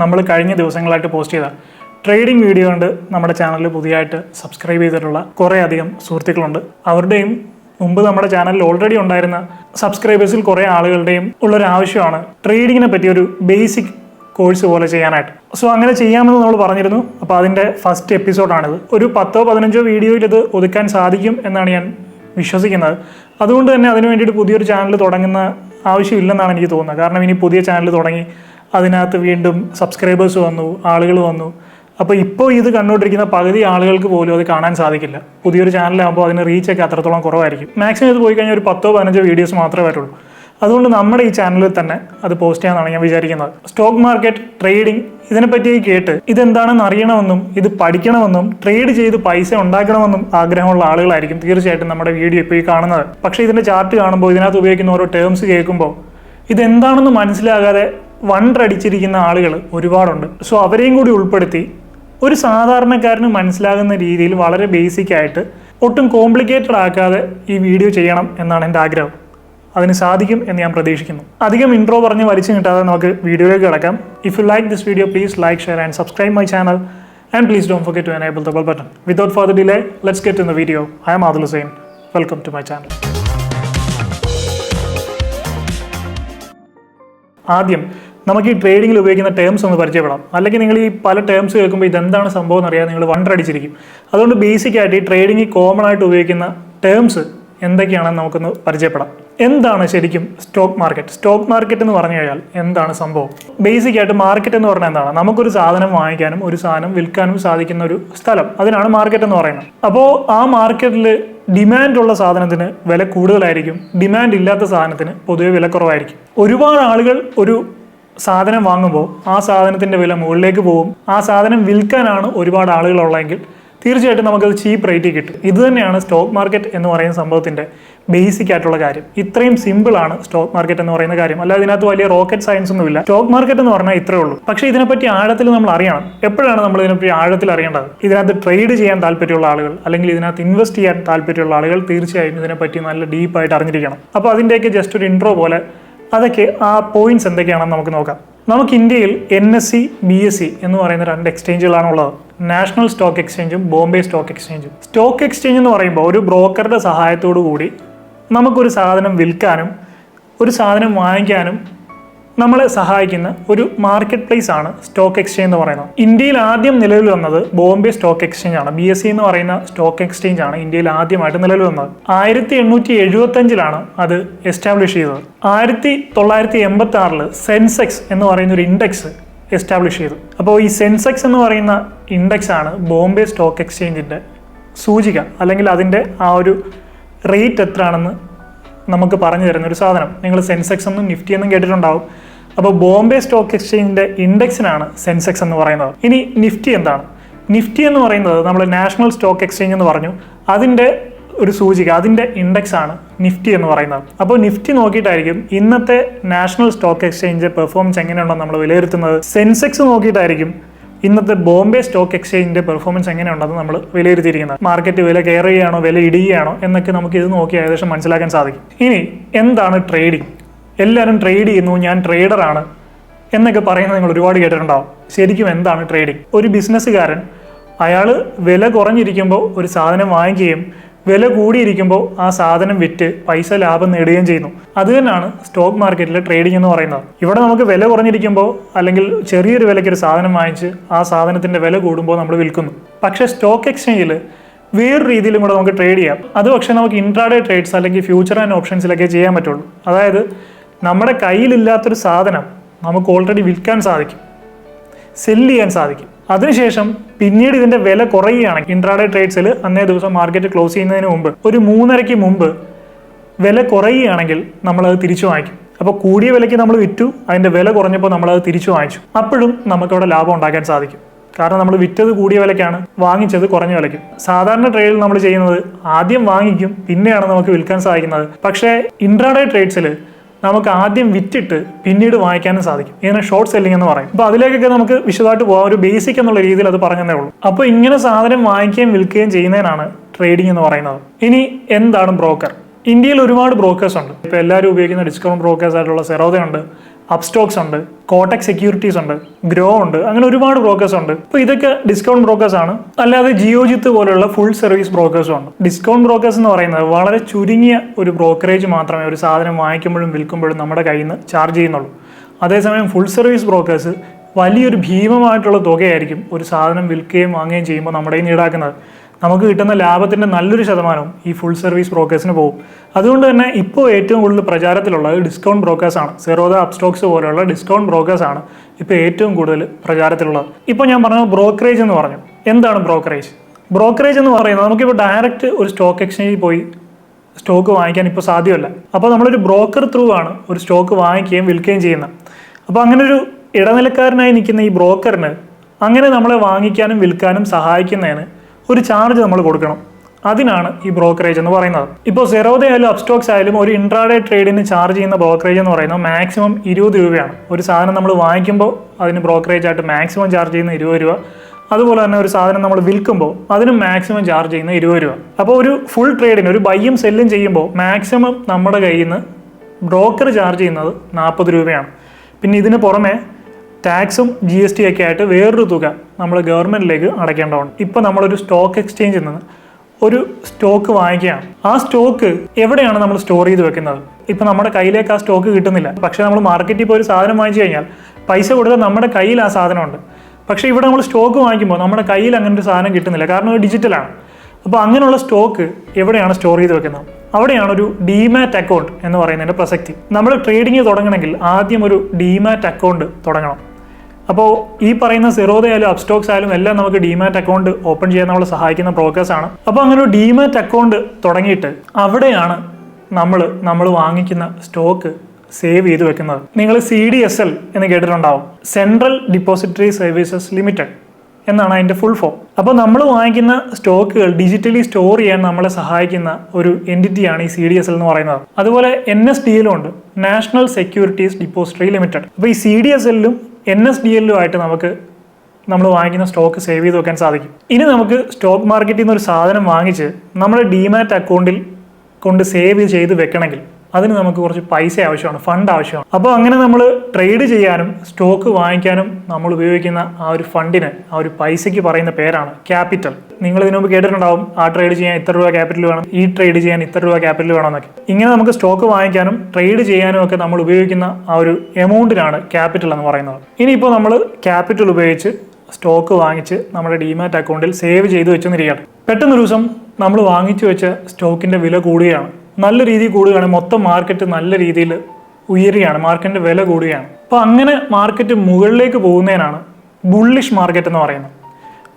നമ്മൾ കഴിഞ്ഞ ദിവസങ്ങളായിട്ട് പോസ്റ്റ് ചെയ്ത ട്രേഡിംഗ് വീഡിയോ കൊണ്ട് നമ്മുടെ ചാനലിൽ പുതിയതായിട്ട് സബ്സ്ക്രൈബ് ചെയ്തിട്ടുള്ള കുറേ അധികം സുഹൃത്തുക്കളുണ്ട്. അവരുടെയും മുമ്പ് നമ്മുടെ ചാനലിൽ ഓൾറെഡി ഉണ്ടായിരുന്ന സബ്സ്ക്രൈബേഴ്സിൽ കുറേ ആളുകളുടെയും ഉള്ളൊരു ആവശ്യമാണ് ട്രേഡിങ്ങിനെ പറ്റി ഒരു ബേസിക് കോഴ്സ് പോലെ ചെയ്യാനായിട്ട്. സോ അങ്ങനെ ചെയ്യാമെന്ന് നമ്മൾ പറഞ്ഞിരുന്നു. അപ്പോൾ അതിന്റെ ഫസ്റ്റ് എപ്പിസോഡാണിത് ഒരു പത്തോ പതിനഞ്ചോ വീഡിയോയിൽ ഇത് ഒതുക്കാൻ സാധിക്കും എന്നാണ് ഞാൻ വിശ്വസിക്കുന്നത്. അതുകൊണ്ട് തന്നെ അതിന് വേണ്ടിയിട്ട് പുതിയൊരു ചാനൽ തുടങ്ങുന്ന ആവശ്യമില്ലെന്നാണ് എനിക്ക് തോന്നുന്നത്. കാരണം ഇനി പുതിയ ചാനൽ തുടങ്ങി അതിനകത്ത് വീണ്ടും സബ്സ്ക്രൈബേഴ്സ് വന്നു ആളുകൾ വന്നു. അപ്പോൾ ഇപ്പോൾ ഇത് കണ്ടുകൊണ്ടിരിക്കുന്ന പകുതി ആളുകൾക്ക് പോലും അത് കാണാൻ സാധിക്കില്ല. പുതിയൊരു ചാനലാകുമ്പോൾ അതിന് റീച്ചൊക്കെ അത്രത്തോളം കുറവായിരിക്കും. മാക്സിമം ഇത് പോയി കഴിഞ്ഞാൽ ഒരു പത്തോ പതിനഞ്ചോ വീഡിയോസ് മാത്രമേ വരുള്ളൂ. അതുകൊണ്ട് നമ്മുടെ ഈ ചാനലിൽ തന്നെ അത് പോസ്റ്റ് ചെയ്യാമെന്നാണ് ഞാൻ വിചാരിക്കുന്നത്. സ്റ്റോക്ക് മാർക്കറ്റ് ട്രേഡിംഗ് ഇതിനെപ്പറ്റി കേട്ട് ഇതെന്താണെന്ന് അറിയണമെന്നും ഇത് പഠിക്കണമെന്നും ട്രേഡ് ചെയ്ത് പൈസ ഉണ്ടാക്കണമെന്നും ആഗ്രഹമുള്ള ആളുകളായിരിക്കും തീർച്ചയായിട്ടും നമ്മുടെ വീഡിയോ ഇപ്പോൾ ഈ കാണുന്നത്. പക്ഷേ ഇതിന്റെ ചാർട്ട് കാണുമ്പോൾ ഇതിനകത്ത് ഉപയോഗിക്കുന്ന ഓരോ ടേംസ് കേൾക്കുമ്പോൾ ഇതെന്താണെന്ന് മനസ്സിലാകാതെ വണ്ടടിച്ചിരിക്കുന്ന ആളുകൾ ഒരുപാടുണ്ട്. സോ അവരെയും കൂടി ഉൾപ്പെടുത്തി ഒരു സാധാരണക്കാരന് മനസ്സിലാകുന്ന രീതിയിൽ വളരെ ബേസിക് ആയിട്ട് ഒട്ടും കോംപ്ലിക്കേറ്റഡ് ആക്കാതെ ഈ വീഡിയോ ചെയ്യണം എന്നാണ് എന്റെ ആഗ്രഹം. അതിന് സാധിക്കും എന്ന് ഞാൻ പ്രതീക്ഷിക്കുന്നു. അധികം ഇൻട്രോ പറഞ്ഞ് വലിച്ചു കിട്ടാതെ നമുക്ക് വീഡിയോയിലേക്ക് കിടക്കാം. If you like this video please like share and subscribe my channel and please don't forget to enable the bell button without further delay let's get in the video I am Adul Hussain welcome to my channel. ആദ്യം നമുക്ക് ഈ ട്രേഡിങ്ങിൽ ഉപയോഗിക്കുന്ന terms ഒന്ന് പരിചയപ്പെടാം. അല്ലെങ്കിൽ നിങ്ങൾ ഈ പല ടേംസ് കേൾക്കുമ്പോൾ ഇതെന്താണ് സംഭവം എന്നറിയാൻ നിങ്ങൾ വണ്ടടിച്ചിരിക്കും അതുകൊണ്ട് ബേസിക് ആയിട്ട് ഈ ട്രേഡിങ്ങിൽ കോമൺ ആയിട്ട് ഉപയോഗിക്കുന്ന ടേംസ് എന്തൊക്കെയാണെന്ന് നമുക്കൊന്ന് പരിചയപ്പെടാം. എന്താണ് ശരിക്കും സ്റ്റോക്ക് മാർക്കറ്റ് സ്റ്റോക്ക് മാർക്കറ്റ് എന്ന് പറഞ്ഞു കഴിഞ്ഞാൽ എന്താണ് സംഭവം? ബേസിക് ആയിട്ട് മാർക്കറ്റ് എന്ന് പറഞ്ഞാൽ എന്താണ്? നമുക്കൊരു സാധനം വാങ്ങിക്കാനും ഒരു സാധനം വിൽക്കാനും സാധിക്കുന്ന ഒരു സ്ഥലം. അതിനാണ് മാർക്കറ്റ് എന്ന് പറയുന്നത്. അപ്പോൾ ആ മാർക്കറ്റിൽ ഡിമാൻഡ് ഉള്ള സാധനത്തിന് വില കൂടുതലായിരിക്കും. ഡിമാൻഡ് ഇല്ലാത്ത സാധനത്തിന് പൊതുവെ വില കുറവായിരിക്കും. ഒരുപാട് ആളുകൾ ഒരു സാധനം വാങ്ങുമ്പോൾ ആ സാധനത്തിന്റെ വില മുകളിലേക്ക് പോകും. ആ സാധനം വിൽക്കാനാണ് ഒരുപാട് ആളുകളുള്ളതെങ്കിൽ തീർച്ചയായിട്ടും നമുക്കത് ചീപ്പ് റേറ്റിൽ കിട്ടും. ഇത് തന്നെയാണ് സ്റ്റോക്ക് മാർക്കറ്റ് എന്ന് പറയുന്ന സംഭവത്തിന്റെ ബേസിക് ആയിട്ടുള്ള കാര്യം. ഇത്രയും സിമ്പിൾ ആണ് സ്റ്റോക്ക് മാർക്കറ്റ് എന്ന് പറയുന്ന കാര്യം. അല്ലാതെ ഇതിനകത്ത് വലിയ റോക്കറ്റ് സയൻസ് ഒന്നും ഇല്ല. സ്റ്റോക്ക് മാർക്കറ്റ് എന്ന് പറഞ്ഞാൽ ഇത്രേ ഉള്ളൂ. പക്ഷേ ഇതിനെപ്പറ്റി ആഴത്തിൽ നമ്മൾ അറിയണം. എപ്പോഴാണ് നമ്മൾ ഇതിനെപ്പറ്റി ആഴത്തിൽ അറിയേണ്ടത്? ഇതിനകത്ത് ട്രേഡ് ചെയ്യാൻ താല്പര്യമുള്ള ആളുകൾ അല്ലെങ്കിൽ ഇതിനകത്ത് ഇൻവെസ്റ്റ് ചെയ്യാൻ താല്പര്യമുള്ള ആളുകൾ തീർച്ചയായും ഇതിനെപ്പറ്റി നല്ല ഡീപ്പായിട്ട് അറിഞ്ഞിരിക്കണം. അപ്പോൾ അതിന്റെയൊക്കെ ജസ്റ്റ് ഒരു ഇൻട്രോ പോലെ അതൊക്കെ ആ പോയിന്റ്സ് എന്തൊക്കെയാണെന്ന് നമുക്ക് നോക്കാം. നമുക്ക് ഇന്ത്യയിൽ N S C B S C എന്ന് പറയുന്ന രണ്ട് എക്സ്ചേഞ്ചുകളാണ് ഉള്ളത്. നാഷണൽ സ്റ്റോക്ക് എക്സ്ചേഞ്ചും ബോംബെ സ്റ്റോക്ക് എക്സ്ചേഞ്ചും സ്റ്റോക്ക് എക്സ്ചേഞ്ച് എന്ന് പറയുമ്പോൾ ഒരു ബ്രോക്കറുടെ സഹായത്തോടു കൂടി നമുക്കൊരു സാധനം വിൽക്കാനും ഒരു സാധനം വാങ്ങിക്കാനും നമ്മളെ സഹായിക്കുന്ന ഒരു മാർക്കറ്റ് പ്ലേസ് ആണ് സ്റ്റോക്ക് എക്സ്ചേഞ്ച് എന്ന് പറയുന്നത്. ഇന്ത്യയിൽ ആദ്യം നിലവിൽ വന്നത് ബോംബെ സ്റ്റോക്ക് എക്സ്ചേഞ്ച് ആണ്. ബി എസ് സി എന്ന് പറയുന്ന സ്റ്റോക്ക് എക്സ്ചേഞ്ച് ആണ് ഇന്ത്യയിൽ ആദ്യമായിട്ട് നിലവിൽ വന്നത്. ആയിരത്തി എണ്ണൂറ്റി എഴുപത്തി അഞ്ചിലാണ് അത് എസ്റ്റാബ്ലിഷ് ചെയ്തത്. ആയിരത്തി തൊള്ളായിരത്തി എൺപത്തി ആറിൽ സെൻസെക്സ് എന്ന് പറയുന്ന ഒരു ഇൻഡെക്സ് എസ്റ്റാബ്ലിഷ് ചെയ്തു. അപ്പോൾ ഈ സെൻസെക്സ് എന്ന് പറയുന്ന ഇൻഡെക്സ് ആണ് ബോംബെ സ്റ്റോക്ക് എക്സ്ചേഞ്ചിന്റെ സൂചിക അല്ലെങ്കിൽ അതിന്റെ ആ ഒരു റേറ്റ് എത്രയാണെന്ന് നമുക്ക് പറഞ്ഞു തരുന്ന ഒരു സാധനം. നിങ്ങൾ സെൻസെക്സ് എന്നും നിഫ്റ്റി എന്നും കേട്ടിട്ടുണ്ടാവും. അപ്പോൾ ബോംബെ സ്റ്റോക്ക് എക്സ്ചേഞ്ചിന്റെ ഇൻഡെക്സിനാണ് സെൻസെക്സ് എന്ന് പറയുന്നത്. ഇനി നിഫ്റ്റി എന്താണ്? നിഫ്റ്റി എന്ന് പറയുന്നത് നമ്മൾ നാഷണൽ സ്റ്റോക്ക് എക്സ്ചേഞ്ച് എന്ന് പറഞ്ഞു. അതിന്റെ ഒരു സൂചിക അതിന്റെ ഇൻഡെക്സ് ആണ് നിഫ്റ്റി എന്ന് പറയുന്നത്. അപ്പോൾ നിഫ്റ്റി നോക്കിയിട്ടായിരിക്കും ഇന്നത്തെ നാഷണൽ സ്റ്റോക്ക് എക്സ്ചേഞ്ച് പെർഫോമൻസ് എങ്ങനെയുണ്ടോ നമ്മൾ വിലയിരുത്തുന്നത്. സെൻസെക്സ് നോക്കിയിട്ടായിരിക്കും ഇന്നത്തെ ബോംബെ സ്റ്റോക്ക് എക്സ്ചേഞ്ചിന്റെ പെർഫോമൻസ് എങ്ങനെയുണ്ടെന്ന് നമ്മൾ വിലയിരുത്തിയിരിക്കുന്നത്. മാർക്കറ്റ് വില കയറുകയാണോ വില ഇടിയുകയാണോ എന്നൊക്കെ നമുക്ക് ഇത് നോക്കി ഏകദേശം മനസ്സിലാക്കാൻ സാധിക്കും. ഇനി എന്താണ് ട്രേഡിംഗ്? എല്ലാവരും ട്രേഡ് ചെയ്യുന്നു ഞാൻ ട്രേഡറാണ് എന്നൊക്കെ പറയുന്നത് നിങ്ങൾ ഒരുപാട് കേട്ടിട്ടുണ്ടാവും. ശരിക്കും എന്താണ് ട്രേഡിംഗ്? ഒരു ബിസിനസ്സുകാരൻ അയാൾ വില കുറഞ്ഞിരിക്കുമ്പോൾ ഒരു സാധനം വാങ്ങിക്കുകയും വില കൂടിയിരിക്കുമ്പോൾ ആ സാധനം വിറ്റ് പൈസ ലാഭം നേടുകയും ചെയ്യുന്നു. അത് തന്നെയാണ് സ്റ്റോക്ക് മാർക്കറ്റിലെ ട്രേഡിംഗ് എന്ന് പറയുന്നത്. ഇവിടെ നമുക്ക് വില കുറഞ്ഞിരിക്കുമ്പോൾ അല്ലെങ്കിൽ ചെറിയൊരു വിലയ്ക്ക് ഒരു സാധനം വാങ്ങിച്ച് ആ സാധനത്തിന്റെ വില കൂടുമ്പോൾ നമ്മൾ വിൽക്കുന്നു. പക്ഷേ സ്റ്റോക്ക് എക്സ്ചേഞ്ചിൽ വേറെ രീതിയിലും കൂടെ നമുക്ക് ട്രേഡ് ചെയ്യാം. അത് പക്ഷേ നമുക്ക് ഇൻട്രാഡേ ട്രേഡ്സ് അല്ലെങ്കിൽ ഫ്യൂച്ചർ ആൻഡ് ഓപ്ഷൻസിലൊക്കെ ചെയ്യാൻ പറ്റുള്ളൂ. അതായത് നമ്മുടെ കയ്യിലില്ലാത്തൊരു സാധനം നമുക്ക് ഓൾറെഡി വിൽക്കാൻ സാധിക്കും. സെല്ല് ചെയ്യാൻ സാധിക്കും. അതിനുശേഷം പിന്നീട് ഇതിന്റെ വില കുറയുകയാണെങ്കിൽ ഇൻട്രാഡേ ട്രേഡ്സിൽ അന്നേ ദിവസം മാർക്കറ്റ് ക്ലോസ് ചെയ്യുന്നതിന് മുമ്പ് ഒരു മൂന്നരയ്ക്ക് മുമ്പ് വില കുറയുകയാണെങ്കിൽ നമ്മളത് തിരിച്ചു വാങ്ങിക്കും. അപ്പോൾ കൂടിയ വിലയ്ക്ക് നമ്മൾ വിറ്റു അതിന്റെ വില കുറഞ്ഞപ്പോൾ നമ്മൾ അത് തിരിച്ചു വാങ്ങിച്ചു. അപ്പോഴും നമുക്ക് അവിടെ ലാഭം ഉണ്ടാക്കാൻ സാധിക്കും. കാരണം നമ്മൾ വിറ്റത് കൂടിയ വിലയ്ക്കാണ് വാങ്ങിച്ചത് കുറഞ്ഞ വിലയ്ക്കും. സാധാരണ ട്രേഡിൽ നമ്മൾ ചെയ്യുന്നത് ആദ്യം വാങ്ങിക്കും പിന്നെയാണ് നമുക്ക് വിൽക്കാൻ സാധിക്കുന്നത്. പക്ഷേ ഇൻട്രാഡേ ട്രേഡ്സിൽ നമുക്ക് ആദ്യം വിറ്റിട്ട് പിന്നീട് വാങ്ങിക്കാനും സാധിക്കും. ഇതിനെ ഷോർട്ട് സെല്ലിംഗ് എന്ന് പറയും. അപ്പോൾ അതിലേക്കൊക്കെ നമുക്ക് വിശദമായിട്ട് പോകാം. ഒരു ബേസിക് എന്നുള്ള രീതിയിൽ അത് പറഞ്ഞതേ ഉള്ളൂ. അപ്പോൾ ഇങ്ങനെ സാധനം വാങ്ങിക്കുകയും വിൽക്കുകയും ചെയ്യുന്നതിനാണ് ട്രേഡിംഗ് എന്ന് പറയുന്നത്. ഇനി എന്താണ് ബ്രോക്കർ ഇന്ത്യയിൽ ഒരുപാട് ബ്രോക്കേഴ്സ് ഉണ്ട്. ഇപ്പോൾ എല്ലാവരും ഉപയോഗിക്കുന്ന ഡിസ്കൗണ്ട് ബ്രോക്കേഴ്സ് ആയിട്ടുള്ള സെറോദ ഉണ്ട് അപ്സ്റ്റോക്സ് ഉണ്ട് കോട്ടക് സെക്യൂരിറ്റീസ് ഉണ്ട് ഗ്രോ ഉണ്ട് അങ്ങനെ ഒരുപാട് ബ്രോക്കേഴ്സ് ഉണ്ട്. അപ്പോൾ ഇതൊക്കെ ഡിസ്കൗണ്ട് ബ്രോക്കേഴ്സ് ആണ്. അല്ലാതെ ജിയോജിത്ത് പോലുള്ള ഫുൾ സർവീസ് ബ്രോക്കേഴ്സും ഉണ്ട്. ഡിസ്കൗണ്ട് ബ്രോക്കേഴ്സ് എന്ന് പറയുന്നത് വളരെ ചുരുങ്ങിയ ഒരു ബ്രോക്കറേജ് മാത്രമേ ഒരു സാധനം വാങ്ങിക്കുമ്പോഴും വിൽക്കുമ്പോഴും നമ്മുടെ കയ്യിൽ നിന്ന് ചാർജ് ചെയ്യുന്നുള്ളൂ. അതേസമയം ഫുൾ സർവീസ് ബ്രോക്കേഴ്സ് വലിയൊരു ഭീമമായിട്ടുള്ള തുകയായിരിക്കും ഒരു സാധനം വിൽക്കുകയും വാങ്ങുകയും ചെയ്യുമ്പോൾ നമ്മുടെ കയ്യിൽ നിന്ന് ഈടാക്കുന്നത്. നമുക്ക് കിട്ടുന്ന ലാഭത്തിന്റെ നല്ലൊരു ശതമാനം ഈ ഫുൾ സർവീസ് ബ്രോക്കേഴ്സിന് പോകും അതുകൊണ്ട് തന്നെ ഇപ്പോൾ ഏറ്റവും കൂടുതൽ പ്രചാരത്തിലുള്ളത് ഡിസ്കൗണ്ട് ബ്രോക്കേഴ്സാണ് സെറോദ അപ്സ്റ്റോക്സ് പോലെയുള്ള ഡിസ്കൗണ്ട് ബ്രോക്കേഴ്സാണ് ഇപ്പോൾ ഏറ്റവും കൂടുതൽ പ്രചാരത്തിലുള്ളത്. ഇപ്പോൾ ഞാൻ പറഞ്ഞത് ബ്രോക്കറേജ് എന്ന് പറഞ്ഞു. എന്താണ് ബ്രോക്കറേജ് ബ്രോക്കറേജ് എന്ന് പറയുന്നത് നമുക്കിപ്പോൾ ഡയറക്റ്റ് ഒരു സ്റ്റോക്ക് എക്സ്ചേഞ്ചിൽ പോയി സ്റ്റോക്ക് വാങ്ങിക്കാൻ ഇപ്പോൾ സാധ്യമല്ല. അപ്പോൾ നമ്മളൊരു ബ്രോക്കർ ത്രൂ ആണ് ഒരു സ്റ്റോക്ക് വാങ്ങിക്കുകയും വിൽക്കുകയും ചെയ്യുന്നത്. അപ്പോൾ അങ്ങനെ ഒരു ഇടനിലക്കാരനായി നിൽക്കുന്ന ഈ ബ്രോക്കറിന് അങ്ങനെ നമ്മളെ വാങ്ങിക്കാനും വിൽക്കാനും സഹായിക്കുന്നതിന് ഒരു ചാർജ് നമ്മൾ കൊടുക്കണം. അതിനാണ് ഈ ബ്രോക്കറേജ് എന്ന് പറയുന്നത്. ഇപ്പോൾ സെറോദ ആയാലും അപ്സ്റ്റോക്സ് ആയാലും ഒരു ഇൻട്രാഡേ ട്രേഡിന് ചാർജ് ചെയ്യുന്ന ബ്രോക്കറേജ് എന്ന് പറയുന്നത് മാക്സിമം ഇരുപത് രൂപയാണ്. ഒരു സാധനം നമ്മൾ വാങ്ങിക്കുമ്പോൾ അതിന് ബ്രോക്കറേജ് ആയിട്ട് മാക്സിമം ചാർജ് ചെയ്യുന്ന ഇരുപത് രൂപ. അതുപോലെ തന്നെ ഒരു സാധനം നമ്മൾ വിൽക്കുമ്പോൾ അതിനും മാക്സിമം ചാർജ് ചെയ്യുന്ന ഇരുപത് രൂപ. അപ്പോൾ ഒരു ഫുൾ ട്രേഡിന് ഒരു ബൈയും സെല്ലും ചെയ്യുമ്പോൾ മാക്സിമം നമ്മുടെ കയ്യിൽ നിന്ന് ബ്രോക്കർ ചാർജ് ചെയ്യുന്നത് നാൽപ്പത് രൂപയാണ്. പിന്നെ ഇതിന് പുറമെ ടാക്സും ജി എസ് ടി ഒക്കെ ആയിട്ട് വേറൊരു തുക നമ്മൾ ഗവൺമെന്റിലേക്ക് അടയ്ക്കേണ്ടതുണ്ട്. ഇപ്പോൾ നമ്മളൊരു സ്റ്റോക്ക് എക്സ്ചേഞ്ചിൽ നിന്ന് ഒരു സ്റ്റോക്ക് വാങ്ങിക്കുകയാണ്. ആ സ്റ്റോക്ക് എവിടെയാണ് നമ്മൾ സ്റ്റോർ ചെയ്ത് വെക്കുന്നത്? ഇപ്പം നമ്മുടെ കയ്യിലേക്ക് ആ സ്റ്റോക്ക് കിട്ടുന്നില്ല. പക്ഷേ നമ്മൾ മാർക്കറ്റിൽ പോയി ഒരു സാധനം വാങ്ങിച്ചു കഴിഞ്ഞാൽ പൈസ കൊടുത്താൽ നമ്മുടെ കയ്യിൽ ആ സാധനമുണ്ട്. പക്ഷേ ഇവിടെ നമ്മൾ സ്റ്റോക്ക് വാങ്ങിക്കുമ്പോൾ നമ്മുടെ കയ്യിൽ അങ്ങനെ ഒരു സാധനം കിട്ടുന്നില്ല. കാരണം അത് ഡിജിറ്റലാണ് അപ്പോൾ അങ്ങനെയുള്ള സ്റ്റോക്ക് എവിടെയാണ് സ്റ്റോർ ചെയ്ത് വെക്കുന്നത്? അവിടെയാണ് ഒരു ഡിമാറ്റ് അക്കൗണ്ട് എന്ന് പറയുന്നതിന്റെ പ്രസക്തി. നമ്മൾ ട്രേഡിംഗ് തുടങ്ങണമെങ്കിൽ ആദ്യം ഒരു ഡിമാറ്റ് അക്കൗണ്ട് തുടങ്ങണം. അപ്പോൾ ഈ പറയുന്ന സിറോദ ആയാലും അപ്സ്റ്റോക്സ് ആയാലും എല്ലാം നമുക്ക് ഡിമാറ്റ് അക്കൗണ്ട് ഓപ്പൺ ചെയ്യാൻ നമ്മളെ സഹായിക്കുന്ന ബ്രോക്കേഴ്സ് ആണ്. അപ്പോൾ അങ്ങനെ ഒരു ഡിമാറ്റ് അക്കൗണ്ട് തുടങ്ങിയിട്ട് അവിടെയാണ് നമ്മൾ നമ്മൾ വാങ്ങിക്കുന്ന സ്റ്റോക്ക് സേവ് ചെയ്ത് വെക്കുന്നത്. നിങ്ങൾ സി ഡി എസ് എൽ എന്ന് കേട്ടിട്ടുണ്ടാവും. സെൻട്രൽ ഡിപ്പോസിറ്ററി സർവീസസ് ലിമിറ്റഡ് എന്നാണ് അതിന്റെ ഫുൾ ഫോം അപ്പോൾ നമ്മൾ വാങ്ങിക്കുന്ന സ്റ്റോക്കുകൾ ഡിജിറ്റലി സ്റ്റോർ ചെയ്യാൻ നമ്മളെ സഹായിക്കുന്ന ഒരു എന്റിറ്റിയാണ് ഈ സി ഡി എസ് എൽ എന്ന് പറയുന്നത്. അതുപോലെ എൻ എസ് ഡി ഉണ്ട്. നാഷണൽ സെക്യൂരിറ്റീസ് ഡിപ്പോസിറ്ററി ലിമിറ്റഡ് അപ്പോൾ ഈ സി ഡി എസ് എല്ലും എൻ എസ് ഡി എല്ലുമായിട്ട് നമുക്ക് നമ്മൾ വാങ്ങിക്കുന്ന സ്റ്റോക്ക് സേവ് ചെയ്ത് വെക്കാൻ സാധിക്കും. ഇനി നമുക്ക് സ്റ്റോക്ക് മാർക്കറ്റിൽ നിന്ന് ഒരു സാധനം വാങ്ങിച്ച് നമ്മുടെ ഡിമാറ്റ് അക്കൗണ്ടിൽ കൊണ്ട് സേവ് ചെയ്ത് വെക്കണമെങ്കിൽ അതിന് നമുക്ക് കുറച്ച് പൈസ ആവശ്യമാണ് ഫണ്ട് ആവശ്യമാണ്. അപ്പോൾ അങ്ങനെ നമ്മൾ ട്രേഡ് ചെയ്യാനും സ്റ്റോക്ക് വാങ്ങിക്കാനും നമ്മൾ ഉപയോഗിക്കുന്ന ആ ഒരു ഫണ്ടിന് ആ ഒരു പൈസയ്ക്ക് പറയുന്ന പേരാണ് ക്യാപിറ്റൽ നിങ്ങൾ ഇതിനു മുമ്പ് കേട്ടിട്ടുണ്ടാവും ആ ട്രേഡ് ചെയ്യാൻ ഇത്ര രൂപ ക്യാപിറ്റൽ വേണം ഈ ട്രേഡ് ചെയ്യാൻ ഇത്ര രൂപ ക്യാപിറ്റൽ വേണം എന്നൊക്കെ. ഇങ്ങനെ നമുക്ക് സ്റ്റോക്ക് വാങ്ങിക്കാനും ട്രേഡ് ചെയ്യാനും ഒക്കെ നമ്മൾ ഉപയോഗിക്കുന്ന ആ ഒരു എമൗണ്ടിനാണ് ക്യാപിറ്റൽ എന്ന് പറയുന്നത്. ഇനിയിപ്പോൾ നമ്മൾ ക്യാപിറ്റൽ ഉപയോഗിച്ച് സ്റ്റോക്ക് വാങ്ങിച്ച് നമ്മുടെ ഡിമാറ്റ് അക്കൗണ്ടിൽ സേവ് ചെയ്ത് വെച്ചെന്നിരിക്കുകയാണ്. പെട്ടെന്നൊരു ദിവസം നമ്മൾ വാങ്ങിച്ചു വെച്ച സ്റ്റോക്കിന്റെ വില കൂടുകയാണ് നല്ല രീതിയിൽ കൂടുകയാണ്. മൊത്തം മാർക്കറ്റ് നല്ല രീതിയിൽ ഉയരുകയാണ്. മാർക്കറ്റിന്റെ വില കൂടുകയാണ്. അപ്പോൾ അങ്ങനെ മാർക്കറ്റ് മുകളിലേക്ക് പോകുന്നതിനാണ് ബുള്ളിഷ് മാർക്കറ്റ് എന്ന് പറയുന്നത്.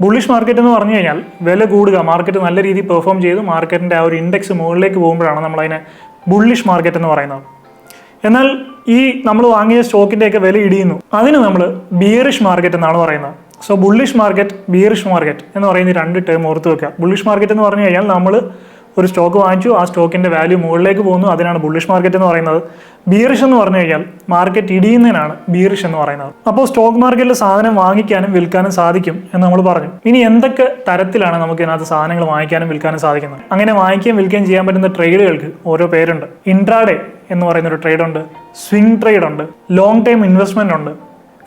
ബുള്ളിഷ് മാർക്കറ്റ് എന്ന് പറഞ്ഞു കഴിഞ്ഞാൽ വില കൂടുക മാർക്കറ്റ് നല്ല രീതിയിൽ പെർഫോം ചെയ്ത് മാർക്കറ്റിന്റെ ആ ഒരു ഇൻഡെക്സ് മുകളിലേക്ക് പോകുമ്പോഴാണ് നമ്മളതിനെ ബുള്ളിഷ് മാർക്കറ്റ് എന്ന് പറയുന്നത്. എന്നാൽ ഈ നമ്മൾ വാങ്ങിയ സ്റ്റോക്കിന്റെയൊക്കെ വില ഇടിയുന്നു. അതിന് നമ്മൾ ബിയറിഷ് മാർക്കറ്റ് എന്നാണ് പറയുന്നത്. So bullish market bearish market എന്ന് പറയുന്ന രണ്ട് ടേം ഓർത്ത് വെക്കുക. ബുള്ളിഷ് മാർക്കറ്റ് എന്ന് പറഞ്ഞു കഴിഞ്ഞാൽ നമ്മൾ ഒരു സ്റ്റോക്ക് വാങ്ങിച്ചു. ആ സ്റ്റോക്കിന്റെ വാല്യൂ മുകളിലേക്ക് പോകുന്നു. അതിനാണ് ബുള്ളിഷ് മാർക്കറ്റ് എന്ന് പറയുന്നത്. ബീറിഷ് എന്ന് പറഞ്ഞു കഴിഞ്ഞാൽ മാർക്കറ്റ് ഇടിയുന്നതിനാണ് ബീറിഷ് എന്ന് പറയുന്നത്. അപ്പോൾ സ്റ്റോക്ക് മാർക്കറ്റിൽ സാധനം വാങ്ങിക്കാനും വിൽക്കാനും സാധിക്കും എന്ന് നമ്മൾ പറഞ്ഞു. ഇനി എന്തൊക്കെ തരത്തിലാണ് നമുക്ക് ഇതിനകത്ത് സാധനങ്ങൾ വാങ്ങിക്കാനും വിൽക്കാനും സാധിക്കുന്നത്? അങ്ങനെ വാങ്ങിക്കുകയും വിൽക്കുകയും ചെയ്യാൻ പറ്റുന്ന ട്രേഡുകൾക്ക് ഓരോ പേരുണ്ട്. ഇൻട്രാഡേ എന്ന് പറയുന്ന ഒരു ട്രേഡ് ഉണ്ട്. സ്വിംഗ് ട്രേഡ് ഉണ്ട്. ലോങ് ടൈം ഇൻവെസ്റ്റ്മെന്റ് ഉണ്ട്.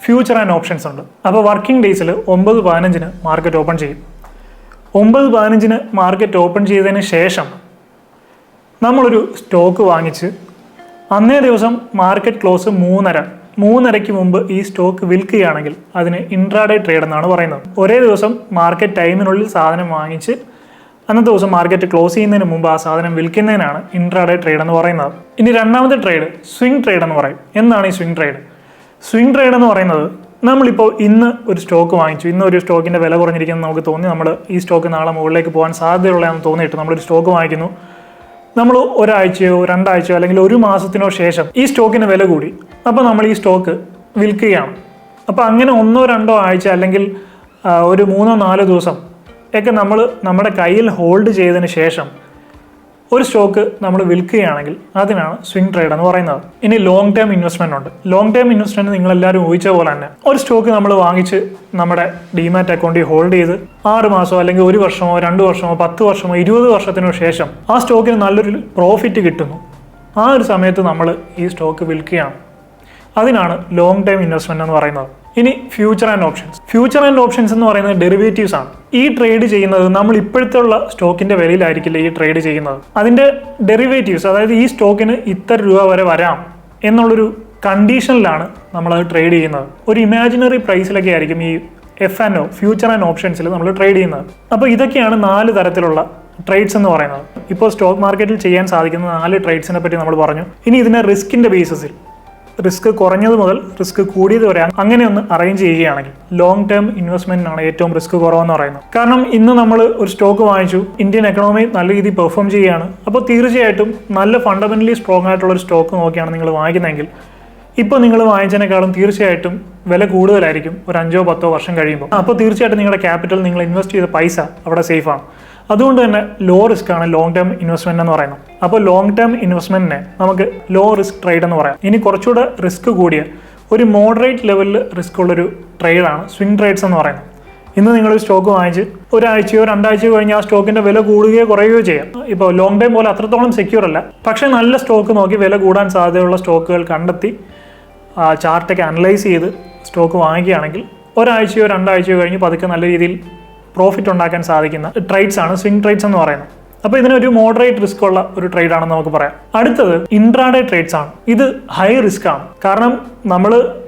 ഫ്യൂച്ചർ ആൻഡ് ഓപ്ഷൻസ് ഉണ്ട്. അപ്പോൾ വർക്കിംഗ് ഡേയ്സിൽ ഒമ്പത് പതിനഞ്ചിന് മാർക്കറ്റ് ഓപ്പൺ ചെയ്യും. ഒമ്പത് പതിനഞ്ചിന് മാർക്കറ്റ് ഓപ്പൺ ചെയ്തതിന് ശേഷം നമ്മളൊരു സ്റ്റോക്ക് വാങ്ങിച്ച് അന്നേ ദിവസം മാർക്കറ്റ് ക്ലോസ് മൂന്നര മൂന്നരയ്ക്ക് മുമ്പ് ഈ സ്റ്റോക്ക് വിൽക്കുകയാണെങ്കിൽ അതിന് ഇൻട്രാഡേ ട്രേഡ് എന്നാണ് പറയുന്നത്. ഒരേ ദിവസം മാർക്കറ്റ് ടൈമിനുള്ളിൽ സാധനം വാങ്ങിച്ച് അന്നത്തെ ദിവസം മാർക്കറ്റ് ക്ലോസ് ചെയ്യുന്നതിന് മുമ്പ് ആ സാധനം വിൽക്കുന്നതിനാണ് ഇൻട്രാഡേ ട്രേഡ് എന്ന് പറയുന്നത്. ഇനി രണ്ടാമത്തെ ട്രേഡ് സ്വിംഗ് ട്രേഡ് എന്ന് പറയും. എന്താണ് ഈ സ്വിംഗ് ട്രേഡ് സ്വിംഗ് ട്രേഡ് എന്ന് പറയുന്നത് നമ്മളിപ്പോൾ ഇന്ന് ഒരു സ്റ്റോക്ക് വാങ്ങിച്ചു. ഇന്ന് ഒരു സ്റ്റോക്കിന്റെ വില കുറഞ്ഞിരിക്കുന്നത് നമുക്ക് തോന്നി. നമ്മൾ ഈ സ്റ്റോക്ക് നാളെ മുകളിലേക്ക് പോകാൻ സാധ്യതയുള്ളതെന്ന് തോന്നിയിട്ട് നമ്മളൊരു സ്റ്റോക്ക് വാങ്ങിക്കുന്നു. നമ്മൾ ഒരാഴ്ചയോ രണ്ടാഴ്ചയോ അല്ലെങ്കിൽ ഒരു മാസത്തിനോ ശേഷം ഈ സ്റ്റോക്കിന് വില കൂടി. അപ്പോൾ നമ്മൾ ഈ സ്റ്റോക്ക് വിൽക്കുകയാണ്. അപ്പോൾ അങ്ങനെ ഒന്നോ രണ്ടോ ആഴ്ച അല്ലെങ്കിൽ ഒരു മൂന്നോ നാലോ ദിവസം ഒക്കെ നമ്മൾ നമ്മുടെ കയ്യിൽ ഹോൾഡ് ചെയ്തതിന് ശേഷം ഒരു സ്റ്റോക്ക് നമ്മൾ വിൽക്കുകയാണെങ്കിൽ അതിനാണ് സ്വിംഗ് ട്രേഡ് എന്ന് പറയുന്നത്. ഇനി ലോങ് ടേം ഇൻവെസ്റ്റ്മെന്റ് ഉണ്ട്. ലോങ് ടേം ഇൻവെസ്റ്റ്മെന്റ് നിങ്ങൾ എല്ലാവരും ഊഹിച്ച പോലെ തന്നെ ഒരു സ്റ്റോക്ക് നമ്മൾ വാങ്ങിച്ച് നമ്മുടെ ഡിമാറ്റ് അക്കൗണ്ടിൽ ഹോൾഡ് ചെയ്ത് ആറ് മാസമോ അല്ലെങ്കിൽ ഒരു വർഷമോ രണ്ട് വർഷമോ പത്ത് വർഷമോ ഇരുപത് വർഷത്തിനു ശേഷം ആ സ്റ്റോക്കിന് നല്ലൊരു പ്രോഫിറ്റ് കിട്ടുന്നു. ആ ഒരു സമയത്ത് നമ്മൾ ഈ സ്റ്റോക്ക് വിൽക്കുകയാണ്. അതിനാണ് ലോങ് ടേം ഇൻവെസ്റ്റ്മെന്റ് എന്ന് പറയുന്നത്. ഇനി future and options future and options എന്ന് പറയുന്നത് ഡെറിവേറ്റീവ്സ് ആണ്. ഈ ട്രേഡ് ചെയ്യുന്നത് നമ്മൾ ഇപ്പോഴത്തെ ഉള്ള സ്റ്റോക്കിന്റെ വിലയിലായിരിക്കില്ല ഈ ട്രേഡ് ചെയ്യുന്നത്? അതിന്റെ ഡെറിവേറ്റീവ്സ് അതായത് ഈ സ്റ്റോക്കിന് ഇത്ര രൂപ വരെ വരാം എന്നുള്ളൊരു കണ്ടീഷനിലാണ് നമ്മൾ അത് ട്രേഡ് ചെയ്യുന്നത്. ഒരു ഇമാജിനറി പ്രൈസിലൊക്കെ ആയിരിക്കും ഈ F and O future and ഓപ്ഷൻസിൽ നമ്മൾ ട്രേഡ് ചെയ്യുന്നത്. അപ്പോൾ ഇതൊക്കെയാണ് നാല് തരത്തിലുള്ള ട്രേഡ്സ് എന്ന് പറയുന്നത്. ഇപ്പോൾ സ്റ്റോക്ക് മാർക്കറ്റിൽ ചെയ്യാൻ സാധിക്കുന്ന നാല് ട്രേഡ്സിനെ പറ്റി നമ്മൾ പറഞ്ഞു. ഇനി ഇതിനെ റിസ്കിന്റെ ബേസിസിൽ റിസ്ക് കുറഞ്ഞത് മുതൽ റിസ്ക് കൂടിയത് വരെ അങ്ങനെ ഒന്ന് അറേഞ്ച് ചെയ്യുകയാണെങ്കിൽ ലോങ് ടേം ഇൻവെസ്റ്റ്മെന്റിനാണ് ഏറ്റവും റിസ്ക് കുറവെന്ന് പറയുന്നത്. കാരണം ഇന്ന് നമ്മൾ ഒരു സ്റ്റോക്ക് വാങ്ങിച്ചു ഇന്ത്യൻ എക്കണോമി നല്ല രീതിയിൽ പെർഫോം ചെയ്യുകയാണ്. അപ്പോൾ തീർച്ചയായിട്ടും നല്ല ഫണ്ടമെന്റലി സ്ട്രോങ് ആയിട്ടുള്ള ഒരു സ്റ്റോക്ക് നോക്കിയാണ് നിങ്ങൾ വാങ്ങിക്കുന്നതെങ്കിൽ ഇപ്പോൾ നിങ്ങൾ വാങ്ങിച്ചതിനേക്കാളും തീർച്ചയായിട്ടും വില കൂടുതലായിരിക്കും ഒരു അഞ്ചോ പത്തോ വർഷം കഴിയുമ്പോൾ. അപ്പോൾ തീർച്ചയായിട്ടും നിങ്ങളുടെ ക്യാപിറ്റൽ നിങ്ങൾ ഇൻവെസ്റ്റ് ചെയ്ത പൈസ അവിടെ സേഫാണ് അതുകൊണ്ട് തന്നെ ലോ റിസ്ക് ആണ് ലോങ് ടേം ഇൻവെസ്റ്റ്മെന്റ് എന്ന് പറയുന്നത്. അപ്പോൾ ലോങ് ടേം ഇൻവെസ്റ്റ്മെന്റിനെ നമുക്ക് ലോ റിസ്ക് ട്രേഡ് എന്ന് പറയാം. ഇനി കുറച്ചുകൂടെ റിസ്ക് കൂടിയ ഒരു മോഡറേറ്റ് ലെവലിൽ റിസ്ക് ഉള്ളൊരു ട്രേഡാണ് സ്വിംഗ് ട്രേഡ്സ് എന്ന് പറയുന്നത്. ഇന്ന് നിങ്ങൾ സ്റ്റോക്ക് വാങ്ങിച്ച് ഒരാഴ്ചയോ രണ്ടാഴ്ചയോ കഴിഞ്ഞ് ആ സ്റ്റോക്കിന്റെ വില കൂടുകയോ കുറയുകയോ ചെയ്യാം. ഇപ്പോൾ ലോങ് ടൈം പോലെ അത്രത്തോളം സെക്യൂർ അല്ല. പക്ഷേ നല്ല സ്റ്റോക്ക് നോക്കി വില കൂടാൻ സാധ്യതയുള്ള സ്റ്റോക്കുകൾ കണ്ടെത്തി ചാർട്ടൊക്കെ അനലൈസ് ചെയ്ത് സ്റ്റോക്ക് വാങ്ങിക്കുകയാണെങ്കിൽ ഒരാഴ്ചയോ രണ്ടാഴ്ചയോ കഴിഞ്ഞ് പതുക്കെ നല്ല രീതിയിൽ പ്രോഫിറ്റ് ഉണ്ടാക്കാൻ സാധിക്കുന്ന ട്രേഡ്സ് ആണ് സ്വിംഗ് ട്രേഡ്സ് എന്ന് പറയുന്നത്. അപ്പോൾ ഇതിനൊരു മോഡറേറ്റ് റിസ്ക് ഉള്ള ഒരു ട്രേഡ് ആണെന്ന് നമുക്ക് പറയാം. അടുത്തത് ഇൻട്രാഡേ ട്രേഡ്സ് ആണ്. ഇത് ഹൈ റിസ്ക് ആണ്. കാരണം നമ്മൾ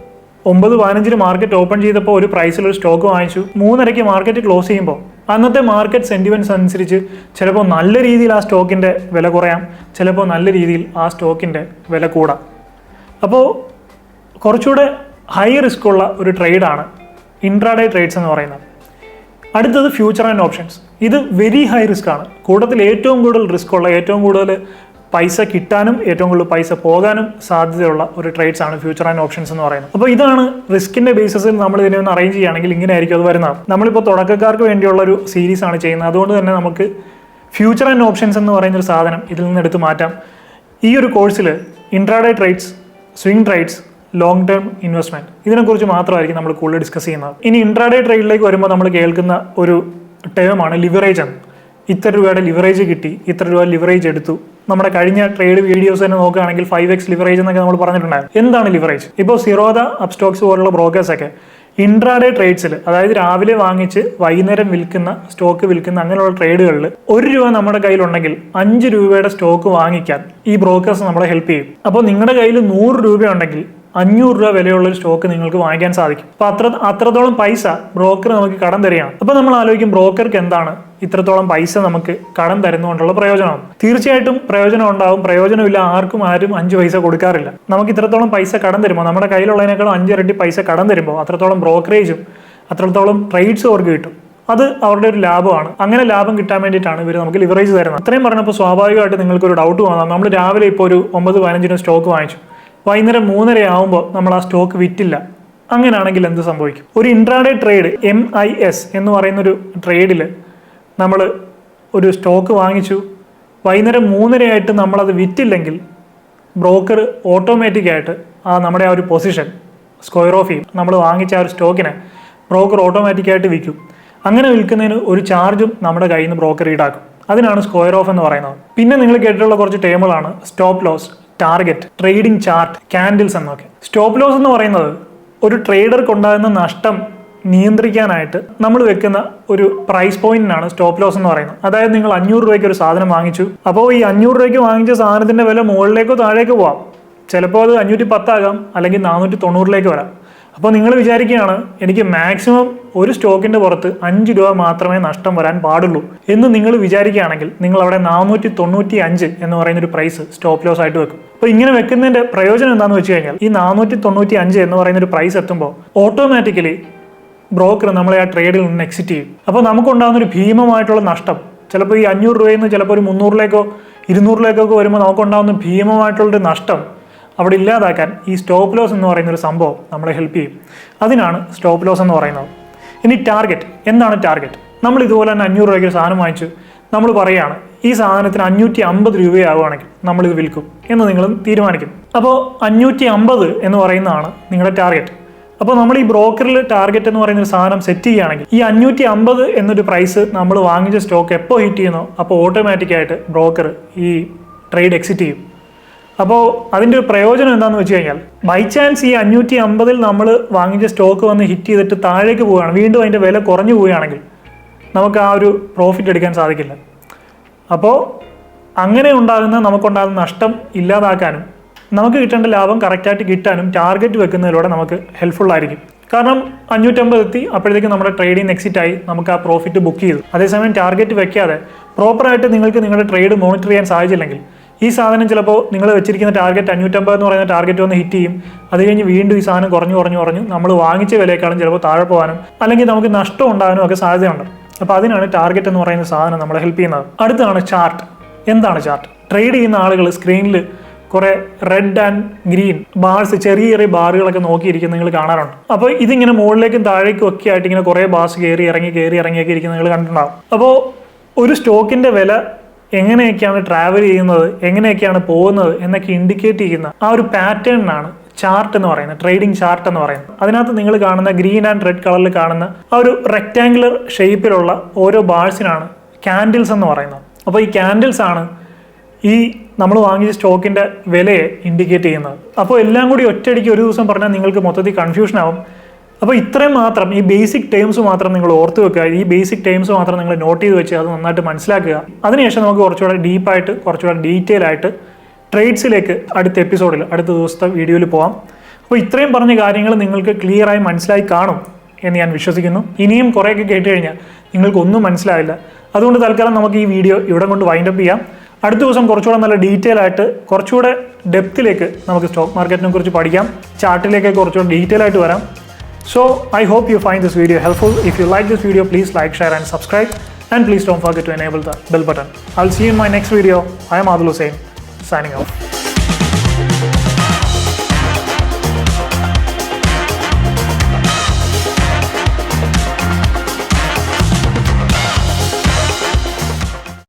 ഒമ്പത് പതിനഞ്ചിന് മാർക്കറ്റ് ഓപ്പൺ ചെയ്തപ്പോൾ ഒരു പ്രൈസിൽ ഒരു സ്റ്റോക്ക് വാങ്ങിച്ചു. മൂന്നരയ്ക്ക് മാർക്കറ്റ് ക്ലോസ് ചെയ്യുമ്പോൾ അന്നത്തെ മാർക്കറ്റ് സെന്റിമെന്റ്സ് അനുസരിച്ച് ചിലപ്പോൾ നല്ല രീതിയിൽ ആ സ്റ്റോക്കിന്റെ വില കുറയാം. ചിലപ്പോൾ നല്ല രീതിയിൽ ആ സ്റ്റോക്കിന്റെ വില കൂടാം. അപ്പോൾ കുറച്ചുകൂടെ ഹൈ റിസ്ക് ഉള്ള ഒരു ട്രേഡാണ് ഇൻട്രാഡേ ട്രേഡ്സ് എന്ന് പറയുന്നത്. അടുത്തത് ഫ്യൂച്ചർ ആൻഡ് ഓപ്ഷൻസ് ഇത് വെരി ഹൈ റിസ്ക് ആണ്. കൂട്ടത്തിൽ ഏറ്റവും കൂടുതൽ റിസ്ക് ഉള്ള ഏറ്റവും കൂടുതൽ പൈസ കിട്ടാനും ഏറ്റവും കൂടുതൽ പൈസ പോകാനും സാധ്യതയുള്ള ഒരു ട്രേഡ്സ് ആണ് ഫ്യൂച്ചർ ആൻഡ് ഓപ്ഷൻസ് എന്ന് പറയുന്നത്. അപ്പോൾ ഇതാണ് റിസ്കിന്റെ ബേസിസിൽ നമ്മൾ ഇതിനെ ഒന്ന് അറേഞ്ച് ചെയ്യുകയാണെങ്കിൽ ഇങ്ങനെ ആയിരിക്കും അത് വരുന്നത്. നമ്മളിപ്പോൾ തുടക്കക്കാർക്ക് വേണ്ടിയുള്ള ഒരു സീരീസ് ആണ് ചെയ്യുന്നത്. അതുകൊണ്ട് തന്നെ നമുക്ക് ഫ്യൂച്ചർ ആൻഡ് ഓപ്ഷൻസ് എന്ന് പറയുന്ന ഒരു സാധനം ഇതിൽ നിന്ന് എടുത്ത് മാറ്റാം. ഈ ഒരു കോഴ്സിൽ intraday trades swing trades long term investment ഇതിനെക്കുറിച്ച് മാത്രമായിരിക്കും നമ്മൾ കൂടുതൽ ഡിസ്കസ് ചെയ്യുന്നത്. ഇനി ഇൻട്രാഡേ ട്രേഡിലേക്ക് വരുമ്പോൾ നമ്മൾ കേൾക്കുന്ന ഒരു ടേമാണ് ലിവറേജ് എന്ന്. ഇത്ര രൂപയുടെ ലിവറേജ് കിട്ടി ഇത്ര രൂപ ലിവറേജ് എടുത്തു. നമ്മുടെ കഴിഞ്ഞ ട്രേഡ് വീഡിയോസ് തന്നെ നോക്കുകയാണെങ്കിൽ ഫൈവ് എക്സ് ലിവറേജ് എന്നൊക്കെ നമ്മൾ പറഞ്ഞിട്ടുണ്ടായിരുന്നു. എന്താണ് ലിവറേജ് ഇപ്പോൾ സിറോദ അപ്സ്റ്റോക്സ് പോലുള്ള ബ്രോക്കേഴ്സൊക്കെ ഇൻട്രാഡേ ട്രേഡ്സിൽ അതായത് രാവിലെ വാങ്ങിച്ച് വൈകുന്നേരം വിൽക്കുന്ന സ്റ്റോക്ക് വിൽക്കുന്ന അങ്ങനെയുള്ള ട്രേഡുകളിൽ ഒരു രൂപ നമ്മുടെ കയ്യിലുണ്ടെങ്കിൽ അഞ്ച് രൂപയുടെ സ്റ്റോക്ക് വാങ്ങിക്കാൻ ഈ ബ്രോക്കേഴ്സ് നമ്മളെ ഹെൽപ്പ് ചെയ്യും. അപ്പോൾ നിങ്ങളുടെ കയ്യിൽ നൂറ് രൂപയുണ്ടെങ്കിൽ അഞ്ഞൂറ് രൂപ വിലയുള്ള ഒരു സ്റ്റോക്ക് നിങ്ങൾക്ക് വാങ്ങിക്കാൻ സാധിക്കും. അപ്പൊ അത്ര അത്രത്തോളം പൈസ ബ്രോക്കർ നമുക്ക് കടം തരികയാണ്. അപ്പൊ നമ്മൾ ആലോചിക്കും ബ്രോക്കർക്ക് എന്താണ് ഇത്രത്തോളം പൈസ നമുക്ക് കടം തരുന്നുകൊണ്ടുള്ള പ്രയോജനം തീർച്ചയായിട്ടും പ്രയോജനം ഉണ്ടാവും. പ്രയോജനമില്ല. ആർക്കും ആരും അഞ്ച് പൈസ കൊടുക്കാറില്ല. നമുക്ക് ഇത്രത്തോളം പൈസ കടം തരുമ്പോൾ നമ്മുടെ കയ്യിലുള്ളതിനേക്കാളും അഞ്ചിരട്ടി പൈസ കടം തരുമ്പോൾ അത്രത്തോളം ബ്രോക്കറേജും അത്രത്തോളം ട്രേഡ്സും അവർക്ക് കിട്ടും. അത് അവരുടെ ഒരു ലാഭമാണ്. അങ്ങനെ ലാഭം കിട്ടാൻ വേണ്ടിയിട്ടാണ് ഇവർ നമുക്ക് ലിവറേജ് തരുന്നത്. അത്രയും പറഞ്ഞപ്പോൾ സ്വാഭാവികമായിട്ട് നിങ്ങൾക്ക് ഒരു ഡൗട്ട് വന്നാൽ നമ്മൾ രാവിലെ ഇപ്പോൾ ഒരു ഒമ്പത് പതിനഞ്ചിന് സ്റ്റോക്ക് വാങ്ങിച്ചു. വൈകുന്നേരം മൂന്നര ആവുമ്പോൾ നമ്മൾ ആ സ്റ്റോക്ക് വിറ്റില്ല. അങ്ങനെയാണെങ്കിൽ എന്ത് സംഭവിക്കും? ഒരു intraday trade M I S എന്ന് പറയുന്നൊരു ട്രേഡിൽ നമ്മൾ ഒരു സ്റ്റോക്ക് വാങ്ങിച്ചു. വൈകുന്നേരം മൂന്നരയായിട്ട് നമ്മളത് വിറ്റില്ലെങ്കിൽ ബ്രോക്കർ ഓട്ടോമാറ്റിക്കായിട്ട് ആ നമ്മുടെ ആ ഒരു പൊസിഷൻ സ്ക്വയർ ഓഫ് ചെയ്യും നമ്മൾ വാങ്ങിച്ച ആ ഒരു സ്റ്റോക്കിനെ ബ്രോക്കർ ഓട്ടോമാറ്റിക്കായിട്ട് വിൽക്കും. അങ്ങനെ വിൽക്കുന്നതിന് ഒരു ചാർജും നമ്മുടെ കയ്യിൽ നിന്ന് ബ്രോക്കർ ഈടാക്കും. അതിനാണ് സ്ക്വയർ ഓഫ് എന്ന് പറയുന്നത്. പിന്നെ നിങ്ങൾ കേട്ടിട്ടുള്ള കുറച്ച് ടേമുകളാണ് stop loss target trading chart candles എന്നൊക്കെ. സ്റ്റോപ്പ് ലോസ് എന്ന് പറയുന്നത് ഒരു ട്രേഡർക്ക് ഉണ്ടാകുന്ന നഷ്ടം നിയന്ത്രിക്കാനായിട്ട് നമ്മൾ വെക്കുന്ന ഒരു പ്രൈസ് പോയിന്റിനാണ് സ്റ്റോപ്പ് ലോസ് എന്ന് പറയുന്നത്. അതായത് നിങ്ങൾ അഞ്ഞൂറ് രൂപയ്ക്ക് ഒരു സാധനം വാങ്ങിച്ചു. അപ്പോൾ ഈ അഞ്ഞൂറ് രൂപയ്ക്ക് വാങ്ങിച്ച സാധനത്തിന്റെ വില മുകളിലേക്കോ താഴേക്കോ പോവാം. ചിലപ്പോൾ അത് അഞ്ഞൂറ്റി പത്താകാം അല്ലെങ്കിൽ നാനൂറ്റി തൊണ്ണൂറിലേക്ക് വരാം. അപ്പോൾ നിങ്ങൾ വിചാരിക്കുകയാണ് എനിക്ക് മാക്സിമം ഒരു സ്റ്റോക്കിന്റെ പുറത്ത് അഞ്ച് രൂപ മാത്രമേ നഷ്ടം വരാൻ പാടുള്ളൂ എന്ന് നിങ്ങൾ വിചാരിക്കുകയാണെങ്കിൽ നിങ്ങൾ അവിടെ നാനൂറ്റി തൊണ്ണൂറ്റി അഞ്ച് എന്ന് പറയുന്ന ഒരു പ്രൈസ് സ്റ്റോപ്പ് ലോസ് ആയിട്ട് വെക്കും. അപ്പോൾ ഇങ്ങനെ വെക്കുന്നതിന്റെ പ്രയോജനം എന്താണെന്ന് വെച്ച് കഴിഞ്ഞാൽ ഈ നാനൂറ്റി തൊണ്ണൂറ്റി അഞ്ച് എന്ന് പറയുന്ന ഒരു പ്രൈസ് എത്തുമ്പോൾ ഓട്ടോമാറ്റിക്കലി ബ്രോക്കർ നമ്മളെ ആ ട്രേഡിൽ നിന്ന് എക്സിറ്റ് ചെയ്യും. അപ്പോൾ നമുക്കുണ്ടാകുന്ന ഒരു ഭീമമായിട്ടുള്ള നഷ്ടം ചിലപ്പോൾ ഈ അഞ്ഞൂറ് രൂപയിൽ നിന്ന് ചിലപ്പോൾ ഒരു മുന്നൂറിലേക്കോ ഇരുന്നൂറിലേക്കോ ഒക്കെ വരുമ്പോൾ നമുക്കുണ്ടാകുന്ന ഭീമമായിട്ടുള്ളൊരു നഷ്ടം അവിടെ ഇല്ലാതാക്കാൻ ഈ സ്റ്റോപ്പ് ലോസ് എന്ന് പറയുന്ന ഒരു സംഭവം നമ്മളെ ഹെൽപ്പ് ചെയ്യും. അതിനാണ് സ്റ്റോപ്പ് ലോസ് എന്ന് പറയുന്നത്. ഇനി ടാർഗറ്റ് എന്താണ് ടാർഗറ്റ് നമ്മൾ ഇതുപോലെ തന്നെ അഞ്ഞൂറ് രൂപയ്ക്ക് ഒരു സാധനം വാങ്ങിച്ചു നമ്മൾ പറയുകയാണ് ഈ സാധനത്തിന് അഞ്ഞൂറ്റി അമ്പത് രൂപയാവുകയാണെങ്കിൽ നമ്മളിത് വിൽക്കും എന്ന് നിങ്ങൾ തീരുമാനിക്കും. അപ്പോൾ അഞ്ഞൂറ്റി അമ്പത് എന്ന് പറയുന്നതാണ് നിങ്ങളുടെ ടാർഗറ്റ് അപ്പോൾ നമ്മൾ ഈ ബ്രോക്കറിൽ ടാർഗറ്റ് എന്ന് പറയുന്ന ഒരു സാധനം സെറ്റ് ചെയ്യുകയാണെങ്കിൽ ഈ അഞ്ഞൂറ്റി അമ്പത് എന്നൊരു പ്രൈസ് നമ്മൾ വാങ്ങിച്ച സ്റ്റോക്ക് എപ്പോൾ ഹിറ്റ് ചെയ്യുന്നോ അപ്പോൾ ഓട്ടോമാറ്റിക്കായിട്ട് ബ്രോക്കർ ഈ ട്രേഡ് എക്സിറ്റ് ചെയ്യും. അപ്പോൾ അതിന്റെ ഒരു പ്രയോജനം എന്താണെന്ന് വെച്ച് കഴിഞ്ഞാൽ ബൈ ചാൻസ് ഈ അഞ്ഞൂറ്റി അമ്പതിൽ നമ്മൾ വാങ്ങിച്ച സ്റ്റോക്ക് വന്ന് ഹിറ്റ് ചെയ്തിട്ട് താഴേക്ക് പോവുകയാണ് വീണ്ടും അതിന്റെ വില കുറഞ്ഞു പോവുകയാണെങ്കിൽ നമുക്ക് ആ ഒരു പ്രോഫിറ്റ് എടുക്കാൻ സാധിക്കില്ല. അപ്പോൾ അങ്ങനെ ഉണ്ടാകുന്ന നമുക്കുണ്ടാകുന്ന നഷ്ടം ഇല്ലാതാക്കാനും നമുക്ക് കിട്ടേണ്ട ലാഭം കറക്റ്റായിട്ട് കിട്ടാനും ടാർഗറ്റ് വെക്കുന്നതിലൂടെ നമുക്ക് ഹെൽപ്ഫുൾ ആയിരിക്കും. കാരണം അഞ്ഞൂറ്റമ്പത് എത്തി അപ്പോഴത്തേക്കും നമ്മുടെ ട്രേഡിങ് എക്സിറ്റ് ആയി നമുക്ക് ആ പ്രോഫിറ്റ് ബുക്ക് ചെയ്തു. അതേസമയം ടാർഗറ്റ് വെക്കാതെ പ്രോപ്പറായിട്ട് നിങ്ങൾക്ക് നിങ്ങളുടെ ട്രേഡ് മോണിറ്റർ ചെയ്യാൻ സാധിച്ചില്ലെങ്കിൽ ഈ സാധനം ചിലപ്പോൾ നിങ്ങൾ വെച്ചിരിക്കുന്ന ടാർഗറ്റ് അഞ്ഞൂറ്റമ്പത് എന്ന് പറയുന്ന ടാർഗറ്റ് ഒന്ന് ഹിറ്റ് ചെയ്യും. അത് കഴിഞ്ഞ് വീണ്ടും ഈ സാധനം കുറഞ്ഞു കുറഞ്ഞു കുറഞ്ഞു. നമ്മൾ വാങ്ങിച്ച വിലയേക്കാളും ചിലപ്പോൾ താഴെ പോകാനും അല്ലെങ്കിൽ നമുക്ക് നഷ്ടം ഉണ്ടാകാനും ഒക്കെ സാധ്യതയുണ്ട്. അപ്പോൾ അതിനാണ് ടാർഗറ്റ് എന്ന് പറയുന്ന സാധനം നമ്മളെ ഹെൽപ്പ് ചെയ്യുന്നത്. അടുത്താണ് ചാർട്ട് എന്താണ് ചാർട്ട് ട്രേഡ് ചെയ്യുന്ന ആളുകൾ സ്ക്രീനിൽ കുറേ റെഡ് ആൻഡ് ഗ്രീൻ ബാർസ് ചെറിയ ചെറിയ ബാറുകളൊക്കെ നോക്കിയിരിക്കുന്നത് നിങ്ങൾ കാണാറുണ്ട്. അപ്പോൾ ഇതിങ്ങനെ മുകളിലേക്കും താഴേക്കും ഒക്കെ ആയിട്ട് ഇങ്ങനെ കുറേ ബാർസ് കയറി ഇറങ്ങി കയറി ഇറങ്ങിയൊക്കെ ഇരിക്കുന്നത് നിങ്ങൾ കണ്ടിട്ടുണ്ടാവും. അപ്പോൾ ഒരു സ്റ്റോക്കിന്റെ വില എങ്ങനെയൊക്കെയാണ് ട്രാവൽ ചെയ്യുന്നത് എങ്ങനെയൊക്കെയാണ് പോകുന്നത് എന്നൊക്കെ ഇൻഡിക്കേറ്റ് ചെയ്യുന്ന ആ ഒരു പാറ്റേണിനാണ് ചാർട്ട് എന്ന് പറയുന്നത് ട്രേഡിംഗ് ചാർട്ട് എന്ന് പറയുന്നത്. അതിനകത്ത് നിങ്ങൾ കാണുന്ന ഗ്രീൻ ആൻഡ് റെഡ് കളറിൽ കാണുന്ന ആ ഒരു റെക്റ്റാങ്കുലർ ഷേപ്പിലുള്ള ഓരോ ബാഴ്സിനാണ് ക്യാൻഡിൽസ് എന്ന് പറയുന്നത്. അപ്പോൾ ഈ ക്യാൻഡിൽസ് ആണ് ഈ നമ്മൾ വാങ്ങിയ സ്റ്റോക്കിന്റെ വിലയെ ഇൻഡിക്കേറ്റ് ചെയ്യുന്നത്. അപ്പോൾ എല്ലാം കൂടി ഒറ്റയടിക്ക് ഒരു ദിവസം പറഞ്ഞാൽ നിങ്ങൾക്ക് മൊത്തത്തിൽ കൺഫ്യൂഷൻ ആവും. അപ്പോൾ ഇത്രയും മാത്രം ഈ ബേസിക് ടേംസ് മാത്രം നിങ്ങൾ ഓർത്ത് വെക്കുക. ഈ ബേസിക് ടേംസ് മാത്രം നിങ്ങൾ നോട്ട് ചെയ്ത് വെച്ച് അത് നന്നായിട്ട് മനസ്സിലാക്കുക. അതിനുശേഷം നമുക്ക് കുറച്ചുകൂടെ ഡീപ്പായിട്ട് കുറച്ചുകൂടെ ഡീറ്റെയിൽ ആയിട്ട് ട്രേഡ്സിലേക്ക് അടുത്ത എപ്പിസോഡിൽ അടുത്ത ദിവസത്തെ വീഡിയോയിൽ പോകാം അപ്പോൾ ഇത്രയും പറഞ്ഞ കാര്യങ്ങൾ നിങ്ങൾക്ക് ക്ലിയറായി മനസ്സിലായി കാണും എന്ന് ഞാൻ വിശ്വസിക്കുന്നു. ഇനിയും കുറേയൊക്കെ കേട്ട് കഴിഞ്ഞാൽ നിങ്ങൾക്കൊന്നും മനസ്സിലാവില്ല. അതുകൊണ്ട് തൽക്കാലം നമുക്ക് ഈ വീഡിയോ ഇവിടെ കൊണ്ട് വൈൻഡപ്പ് ചെയ്യാം. അടുത്ത ദിവസം കുറച്ചുകൂടെ നല്ല ഡീറ്റെയിൽ ആയിട്ട് കുറച്ചുകൂടെ ഡെപ്തിലേക്ക് നമുക്ക് സ്റ്റോക്ക് മാർക്കറ്റിനെ കുറിച്ച് പഠിക്കാം. ചാർട്ടിലേക്ക് കുറച്ചുകൂടെ ഡീറ്റെയിൽ ആയിട്ട് വരാം. So I hope you find this video helpful. If you like this video, please like, share and subscribe. And please don't forget to enable the bell button. I'll see you in my next video. I am Adil Hussain, signing off.